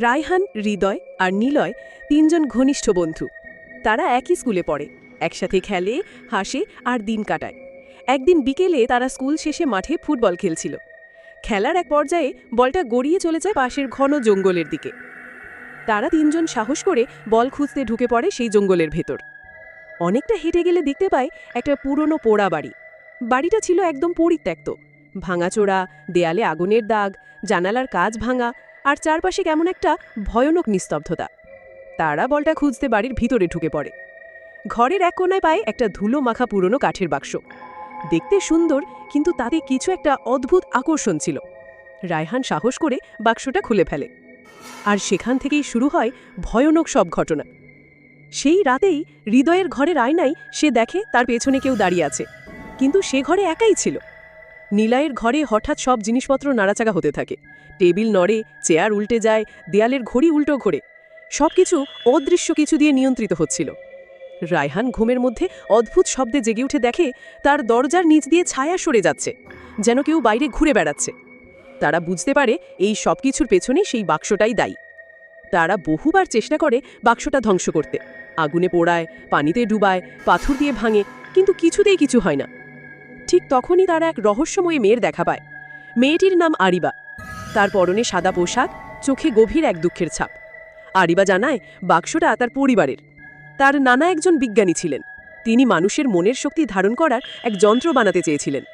রায়হান, হৃদয় আর নিলয় তিনজন ঘনিষ্ঠ বন্ধু। তারা একই স্কুলে পড়ে, একসাথে খেলে, হাসে আর দিন কাটায়। একদিন বিকেলে তারা স্কুল শেষে মাঠে ফুটবল খেলছিল। খেলার এক পর্যায়ে বলটা গড়িয়ে চলে যায় পাশের ঘন জঙ্গলের দিকে। তারা তিনজন সাহস করে বল খুঁজতে ঢুকে পড়ে সেই জঙ্গলের ভেতর। অনেকটা হেঁটে গেলে দেখতে পায় একটা পুরনো পোড়া বাড়ি। বাড়িটা ছিল একদম পরিত্যক্ত। ভাঙাচোরা, দেয়ালে আগুনের দাগ, জানালার কাজ ভাঙা আর চারপাশে কেমন একটা ভয়ানক নিস্তব্ধতা। তারা বলটা খুঁজতে বাড়ির ভিতরে ঢুকে পড়ে। ঘরের এক কোনায় পায় একটা ধুলো মাখা পুরনো কাঠের বাক্স। দেখতে সুন্দর, কিন্তু তাতে কিছু একটা অদ্ভুত আকর্ষণ ছিল। রায়হান সাহস করে বাক্সটা খুলে ফেলে। আর সেখান থেকেই শুরু হয় ভয়ানক সব ঘটনা। সেই রাতেই হৃদয়ের ঘরের আয়নায় সে দেখে তার পেছনে কেউ দাঁড়িয়ে আছে। কিন্তু সে ঘরে একাই ছিল। নিলয়ের ঘরে হঠাৎ সব জিনিসপত্র নাড়াচাড়া হতে থাকে। টেবিল নড়ে, চেয়ার উল্টে যায়, দেয়ালের ঘড়ি উল্টো ঘোরে। সবকিছু অদৃশ্য কিছু দিয়ে নিয়ন্ত্রিত হচ্ছিল। রায়হান ঘুমের মধ্যে অদ্ভুত শব্দে জেগে উঠে দেখে তার দরজার নিচ দিয়ে ছায়া সরে যাচ্ছে, যেন কেউ বাইরে ঘুরে বেড়াচ্ছে। তারা বুঝতে পারে এই সব কিছুর পেছনে সেই বাক্সটাই দায়ী। তারা বহুবার চেষ্টা করে বাক্সটা ধ্বংস করতে। আগুনে পোড়ায়, পানিতে ডুবায়, পাথর দিয়ে ভাঙে, কিন্তু কিছুতেই কিছু হয় না। ঠিক তখনই তারা এক রহস্যময়ী মেয়ের দেখা পায়। মেয়েটির নাম আরিবা। তার পরনে সাদা পোশাক, চোখে গভীর এক দুঃখের ছাপ। আরিবা জানায়, বাক্সটা তার পরিবারের। তার নানা একজন বিজ্ঞানী ছিলেন। তিনি মানুষের মনের শক্তি ধারণ করার এক যন্ত্র বানাতে চেয়েছিলেন।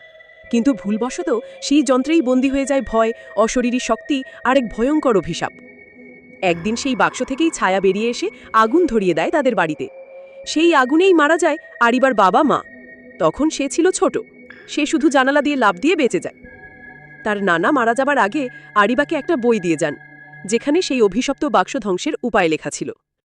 কিন্তু ভুলবশত সেই যন্ত্রেই বন্দী হয়ে যায় ভয়, অশরীরী শক্তি আর এক ভয়ঙ্কর অভিশাপ। একদিন সেই বাক্স থেকেই ছায়া বেরিয়ে এসে আগুন ধরিয়ে দেয় তাদের বাড়িতে। সেই আগুনেই মারা যায় আরিবার বাবা মা। তখন সে ছিল ছোট। সে শুধু জানালা দিয়ে লাভ দিয়ে বেঁচে যায়। তার নানা মারা যাবার আগে আরিবাকে একটা বই দিয়ে যান, যেখানে সেই অভিশপ্ত বাক্স ধ্বংসের উপায় লেখা ছিল।